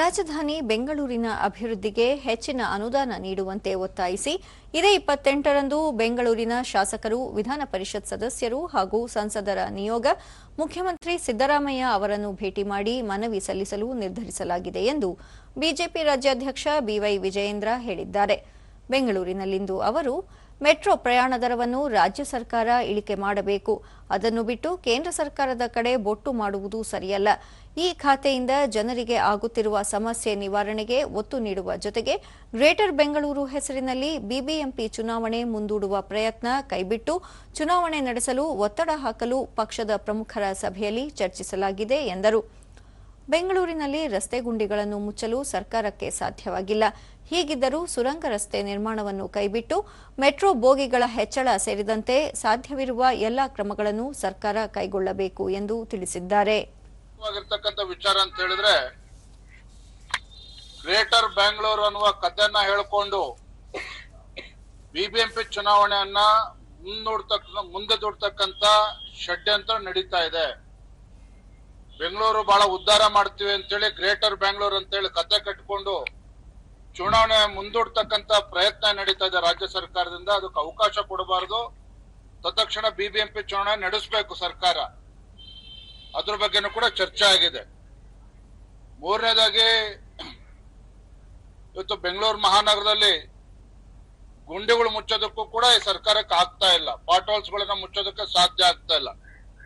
ರಾಜಧಾನಿ ಬೆಂಗಳೂರಿನ ಅಭಿವೃದ್ಧಿಗೆ ಹೆಚ್ಚಿನ ಅನುದಾನ ನೀಡುವಂತೆ ಒತ್ತಾಯಿಸಿ, ಇದೇ ಇಪ್ಪತ್ತೆಂಟರಂದು ಬೆಂಗಳೂರಿನ ಶಾಸಕರು, ವಿಧಾನ ಪರಿಷತ್ ಸದಸ್ಯರು ಹಾಗೂ ಸಂಸದರ ನಿಯೋಗ ಮುಖ್ಯಮಂತ್ರಿ ಸಿದ್ದರಾಮಯ್ಯ ಅವರನ್ನು ಭೇಟಿ ಮಾಡಿ ಮನವಿ ಸಲ್ಲಿಸಲು ನಿರ್ಧರಿಸಲಾಗಿದೆ ಎಂದು ಬಿಜೆಪಿ ರಾಜ್ಯಾಧ್ಯಕ್ಷ ಬಿವೈ ವಿಜಯೇಂದ್ರ ಹೇಳಿದ್ದಾರೆ. ಬೆಂಗಳೂರಿನಲ್ಲಿಂದು ಅವರು ಮೆಟ್ರೋ ಪ್ರಯಾಣ ದರವನ್ನು ರಾಜ್ಯ ಸರ್ಕಾರ ಇಳಿಕೆ ಮಾಡಬೇಕು. ಅದನ್ನು ಬಿಟ್ಟು ಕೇಂದ್ರ ಸರ್ಕಾರದ ಕಡೆ ಬೊಟ್ಟು ಮಾಡುವುದು ಸರಿಯಲ್ಲ. ಈ ಖಾತೆಯಿಂದ ಜನರಿಗೆ ಆಗುತ್ತಿರುವ ಸಮಸ್ಯೆ ನಿವಾರಣೆಗೆ ಒತ್ತು ನೀಡುವ ಜೊತೆಗೆ ಗ್ರೇಟರ್ ಬೆಂಗಳೂರು ಹೆಸರಿನಲ್ಲಿ ಬಿಬಿಎಂಪಿ ಚುನಾವಣೆ ಮುಂದೂಡುವ ಪ್ರಯತ್ನ ಕೈಬಿಟ್ಟು ಚುನಾವಣೆ ನಡೆಸಲು ಒತ್ತಡ ಹಾಕಲು ಪಕ್ಷದ ಪ್ರಮುಖರ ಸಭೆಯಲ್ಲಿ ಚರ್ಚಿಸಲಾಗಿದೆ ಎಂದರು. ಬೆಂಗಳೂರಿನಲ್ಲಿ ರಸ್ತೆ ಗುಂಡಿಗಳನ್ನು ಮುಚ್ಚಲು ಸರ್ಕಾರಕ್ಕೆ ಸಾಧ್ಯವಾಗಿಲ್ಲ. ಹೀಗಿದ್ದರೂ ಸುರಂಗ ರಸ್ತೆ ನಿರ್ಮಾಣವನ್ನು ಕೈಬಿಟ್ಟು ಮೆಟ್ರೋ ಬೋಗಿಗಳ ಹೆಚ್ಚಳ ಸೇರಿದಂತೆ ಸಾಧ್ಯವಿರುವ ಎಲ್ಲ ಕ್ರಮಗಳನ್ನು ಸರ್ಕಾರ ಕೈಗೊಳ್ಳಬೇಕು ಎಂದು ತಿಳಿಸಿದ್ದಾರೆ. ವಿಚಾರ ಅಂತ ಹೇಳಿದ್ರೆ, ಗ್ರೇಟರ್ ಬೆಂಗಳೂರು ಅನ್ನುವ ಕಥೆಯನ್ನ ಹೇಳ್ಕೊಂಡು ಬಿಬಿಎಂಪಿ ಚುನಾವಣೆಯನ್ನ ಮುಂದೂಡ್ತಕ್ಕ ಮುಂದೆ ದೂಡ್ತಕ್ಕಂತ ಷಡ್ಯಂತ್ರ ನಡೀತಾ ಇದೆ. ಬೆಂಗಳೂರು ಬಹಳ ಉದ್ಧಾರ ಮಾಡ್ತೀವಿ ಅಂತೇಳಿ ಗ್ರೇಟರ್ ಬ್ಯಾಂಗ್ಳೂರ್ ಅಂತೇಳಿ ಕತೆ ಕಟ್ಕೊಂಡು ಚುನಾವಣೆ ಮುಂದೂಡ್ತಕ್ಕಂತ ಪ್ರಯತ್ನ ನಡೀತಾ ಇದೆ ರಾಜ್ಯ ಸರ್ಕಾರದಿಂದ. ಅದಕ್ಕೆ ಅವಕಾಶ ಕೊಡಬಾರದು. ತತ್ಕ್ಷಣ ಬಿಬಿಎಂಪಿ ಚುನಾವಣೆ ನಡೆಸಬೇಕು ಸರ್ಕಾರ. ಅದ್ರ ಬಗ್ಗೆನೂ ಕೂಡ ಚರ್ಚೆ ಆಗಿದೆ. ಮೂರನೇದಾಗಿ, ಇವತ್ತು ಬೆಂಗಳೂರು ಮಹಾನಗರದಲ್ಲಿ ಗುಂಡಿಗಳು ಮುಚ್ಚೋದಕ್ಕೂ ಕೂಡ ಈ ಸರ್ಕಾರಕ್ಕೆ ಆಗ್ತಾ ಇಲ್ಲ. ಪಾಟ್ ಹೋಲ್ಸ್ ಗಳನ್ನ ಮುಚ್ಚೋದಕ್ಕೆ ಸಾಧ್ಯ ಆಗ್ತಾ ಇಲ್ಲ.